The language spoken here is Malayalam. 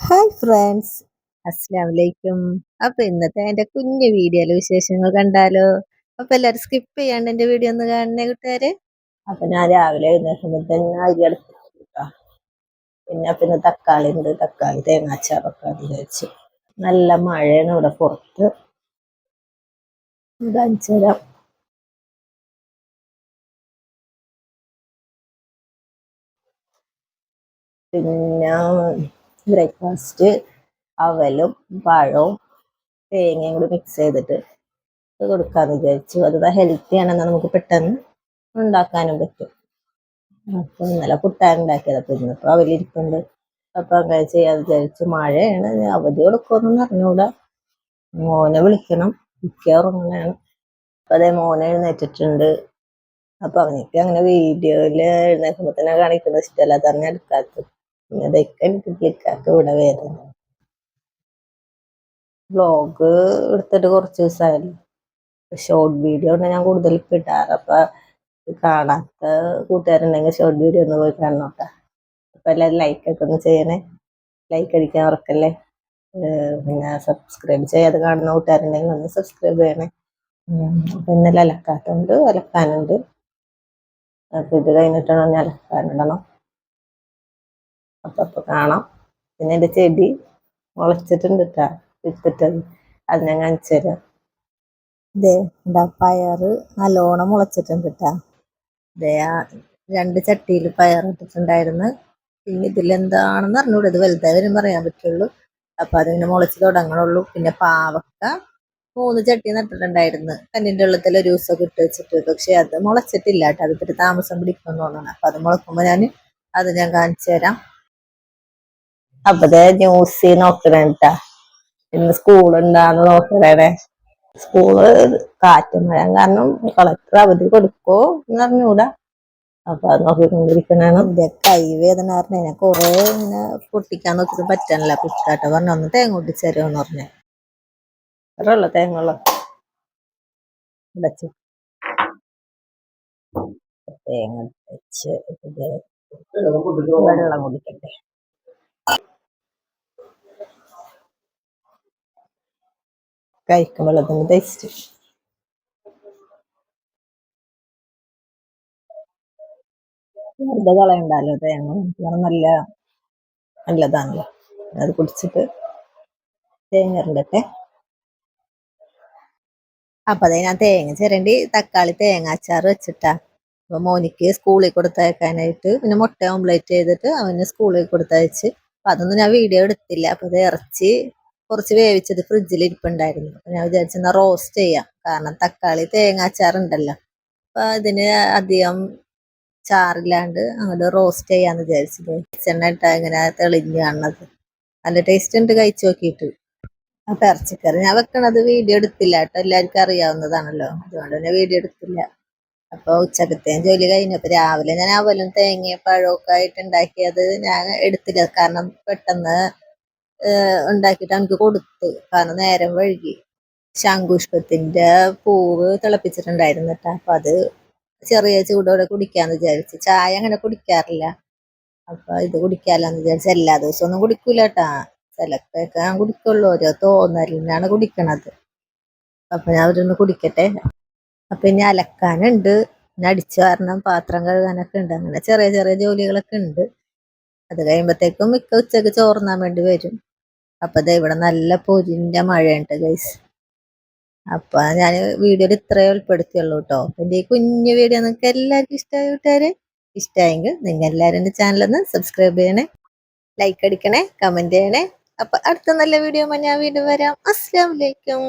ഹായ് ഫ്രണ്ട്സ് അസ്സാം വലൈക്കും അപ്പൊ ഇന്നത്തെ എന്റെ കുഞ്ഞു വീഡിയോയിലെ വിശേഷങ്ങൾ കണ്ടാലോ? അപ്പൊ എല്ലാരും സ്കിപ്പ് ചെയ്യാണ്ട് എന്റെ വീഡിയോ ഒന്ന് കാണണേ കൂട്ടുകാര്. അപ്പൊ ഞാൻ രാവിലെ എഴുന്നേൽക്കുമ്പോൾ തന്നെ അരി അടുപ്പിട്ടാ പിന്നെ പിന്നെ തക്കാളി ഉണ്ട്. തക്കാളി തേങ്ങാച്ചാറൊക്കെ അത് വെച്ച്. നല്ല മഴയാണ് ഇവിടെ പുറത്ത്. കാണിച്ചു തരാം. പിന്നെ ബ്രേക്ക്ഫാസ്റ്റ് അവലും പഴവും തേങ്ങയും കൂടി മിക്സ് ചെയ്തിട്ട് കൊടുക്കാന്ന് വിചാരിച്ചു. അത് ഹെൽത്തി ആണെന്ന് നമുക്ക് പെട്ടെന്ന് ഉണ്ടാക്കാനും പറ്റും. അപ്പൊ ഇന്നലെ പുട്ടാൻ ഉണ്ടാക്കിയത് അപ്പൊ ഇന്നിപ്പോ അവലിരിപ്പുണ്ട് അപ്പൊ അങ്ങനെ ചെയ്യാന്ന് വിചാരിച്ചു. മഴയാണ്. അവധി കൊടുക്കുമെന്ന് അറിഞ്ഞൂടാ മോനെ വിളിക്കണം. മിക്ക അപ്പൊ അതേ മോനെ എഴുന്നേറ്റിട്ടുണ്ട്. അപ്പൊ അവനിക്ക് അങ്ങനെ വീഡിയോയിൽ എഴുന്നേക്കുമ്പോ തന്നെ കാണിക്കുന്നത് ഇഷ്ടമല്ല. അറിഞ്ഞെടുക്കാത്തത് ഇതൊക്കെ എനിക്ക് ക്ലിക്കാക്കി ഇവിടെ വരുന്നത് വ്ലോഗ് എടുത്തിട്ട് കുറച്ച് ദിവസമായില്ലേ ഷോർട്ട് വീഡിയോ ആണ് ഞാൻ കൂടുതൽ ഇടാറ് അപ്പൊ കാണാത്ത കൂട്ടുകാരുണ്ടെങ്കിൽ ഷോർട്ട് വീഡിയോ ഒന്ന് പോയി കാണണോട്ടാ അപ്പം എല്ലാവരും ലൈക്ക് ഒക്കെ ഒന്ന് ചെയ്യണേ. ലൈക്ക് അടിക്കാൻ ഉറക്കല്ലേ പിന്നെ സബ്സ്ക്രൈബ് ചെയ്യാതെ കാണുന്ന കൂട്ടുകാരുണ്ടെങ്കിൽ ഒന്ന് സബ്സ്ക്രൈബ് ചെയ്യണേ. പിന്നെ ഇന്നലെ അലക്കാത്തുണ്ട് അലക്കാനുണ്ട്. അപ്പൊ ഇത് കഴിഞ്ഞിട്ടാണ് ഞാൻ അലക്കാനിടണം. അപ്പൊ കാണാം. പിന്നെ എന്റെ ചെടി മുളച്ചിട്ടുണ്ട് കേട്ടാ വിത്തിട്ടത്. അത് ഞാൻ കാണിച്ചു തരാം. ഇതേ എന്താ പയറ് നല്ലോണം മുളച്ചിട്ടുണ്ട് കേട്ടാ ഇതേ ആ രണ്ട് ചട്ടിയിൽ പയർ ഇട്ടിട്ടുണ്ടായിരുന്നു. പിന്നെ ഇതിലെന്താണെന്ന് അറിഞ്ഞൂടെ ഇത് വലുതായി വരും പറയാൻ പറ്റുള്ളൂ. അപ്പൊ അതിങ്ങനെ മുളച്ച് തുടങ്ങണുള്ളൂ. പിന്നെ പാവക്ക മൂന്ന് ചട്ടി നട്ടിട്ടുണ്ടായിരുന്നു. കണ്ണിന്റെ വെള്ളത്തിൽ ഒരു ദിവസമൊക്കെ ഇട്ട് വെച്ചിട്ട്. പക്ഷെ അത് മുളച്ചിട്ടില്ല കേട്ടോ അത് ഇത്തിരി താമസം പിടിക്കുമെന്ന് തോന്നണം. അപ്പൊ അത് മുളക്കുമ്പോ ഞാൻ അത് ഞാൻ കാണിച്ചു തരാം. അപ്പത്തെ ന്യൂസ് നോക്കണേട്ടാ. ഇന്ന് സ്കൂൾ ഉണ്ടാന്ന് നോക്കണേ സ്കൂൾ കാറ്റും മഴ കാരണം കളക്ടർ അവധി കൊടുക്കോ എന്ന് അറിഞ്ഞൂടാ. അപ്പൊ അത് നോക്കിക്കൊണ്ടിരിക്കണാണ്. എന്റെ കൈ വേദന പറഞ്ഞ കൊറേ ഇങ്ങനെ പൊട്ടിക്കാൻ നോക്കിട്ട് പറ്റാനില്ല. പുഷ്കാട്ട പറഞ്ഞ ഒന്ന് തേങ്ങ ഒട്ടിച്ചരുമെന്ന് പറഞ്ഞ. അത്രയുള്ള തേങ്ങ ഉടച്ച് തേങ്ങ വെള്ളം കുടിക്കട്ടെ. കഴിക്കുമ്പോഴതിന് ടേസ്റ്റ് വെറുതെ കളയണ്ടല്ലോ തേങ്ങ നല്ല നല്ലതാണല്ലോ. അത് കുടിച്ചിട്ട് തേങ്ങ ഇറണ്ടട്ടെ അപ്പൊ അതെ ഞാൻ തേങ്ങ ചിരണ്ടി തക്കാളി തേങ്ങ അച്ചാർ വെച്ചിട്ടാ. അപ്പൊ മോനിക്ക് സ്കൂളിൽ കൊടുത്തയക്കാനായിട്ട് പിന്നെ മുട്ട ഓംപ്ലേറ്റ് ചെയ്തിട്ട് അവന് സ്കൂളിൽ കൊടുത്തയച്ച്. അപ്പൊ അതൊന്നും ഞാൻ വീഡിയോ എടുത്തില്ല. അപ്പൊ അത് ഇറച്ചി കുറച്ച് വേവിച്ചത് ഫ്രിഡ്ജിൽ ഇരിപ്പുണ്ടായിരുന്നു. അപ്പം ഞാൻ വിചാരിച്ചെന്നാ റോസ്റ്റ് ചെയ്യാം. കാരണം തക്കാളി തേങ്ങ അച്ചാറുണ്ടല്ലോ. അപ്പൊ അതിന് അധികം ചാറില്ലാണ്ട് അങ്ങോട്ട് റോസ്റ്റ് ചെയ്യാന്ന് വിചാരിച്ചത് ചെണ്ണ ഇട്ടാ ഇങ്ങനെ തെളിഞ്ഞ് കാണുന്നത്. നല്ല ടേസ്റ്റ് ഉണ്ട് കഴിച്ചു നോക്കിയിട്ട്. അപ്പൊ ഇറച്ചിക്കറി ഞാൻ വെക്കണത് വീഡിയോ എടുത്തില്ല കേട്ടോ. എല്ലാവർക്കും അറിയാവുന്നതാണല്ലോ. അതുകൊണ്ട് തന്നെ വീഡിയോ എടുത്തില്ല. അപ്പൊ ഉച്ചക്കത്തെയും ജോലി കഴിഞ്ഞപ്പോ രാവിലെ ഞാൻ അവലും തേങ്ങയും പഴമൊക്കെ ആയിട്ട് ഉണ്ടാക്കിയത് ഞാൻ എടുത്തില്ല. കാരണം പെട്ടെന്ന് ഉണ്ടാക്കിയിട്ട് എനിക്ക് കൊടുത്ത്. കാരണം നേരം വഴുകി ശംഖുഷ്പത്തിന്റെ പൂവ് തിളപ്പിച്ചിട്ടുണ്ടായിരുന്നു കേട്ടോ. അപ്പൊ അത് ചെറിയ ചൂടോടെ കുടിക്കാന്ന് വിചാരിച്ചു. ചായ അങ്ങനെ കുടിക്കാറില്ല. അപ്പൊ ഇത് കുടിക്കാലോന്ന് വിചാരിച്ചു എല്ലാ ദിവസവും ഒന്നും കുടിക്കൂല കേട്ടാ. ചിലപ്പോഴൊക്കെ ഞാൻ കുടിക്കുള്ളൂ. ഓരോ തോന്നലിനാണ് കുടിക്കണത്. അപ്പൊ ഞാൻ അവരൊന്ന് കുടിക്കട്ടെ. അപ്പൊ ഇനി അലക്കാനുണ്ട്. പിന്നെ അടിച്ചു കാരണം പാത്രം കഴുകാനൊക്കെ ഉണ്ട്. അങ്ങനെ ചെറിയ ചെറിയ ജോലികളൊക്കെ ഉണ്ട്. അത് കഴിയുമ്പോഴത്തേക്കും മിക്ക ഉച്ചയ്ക്ക് ചോർന്നാൻ വേണ്ടി വരും. അപ്പൊ ദേ ഇവിടെ നല്ല പൊരിന്റെ മഴയുണ്ട് ഗൈസ് അപ്പൊ ഞാൻ വീഡിയോയിൽ ഇത്രയേ ഉൾപ്പെടുത്തിയുള്ളൂ കേട്ടോ എന്റെ ഈ കുഞ്ഞു വീഡിയോ നിങ്ങൾക്ക് എല്ലാവർക്കും ഇഷ്ടമായി കൂട്ടുകാര്? ഇഷ്ടമായെങ്കിൽ നിങ്ങൾ എല്ലാവരും ചാനൽ ഒന്ന് സബ്സ്ക്രൈബ് ചെയ്യണേ ലൈക്ക് അടിക്കണേ കമന്റ് ചെയ്യണേ. അപ്പൊ അടുത്ത നല്ല വീഡിയോ ഞാൻ വീണ്ടും വരാം. അസ്സാം വലൈക്കും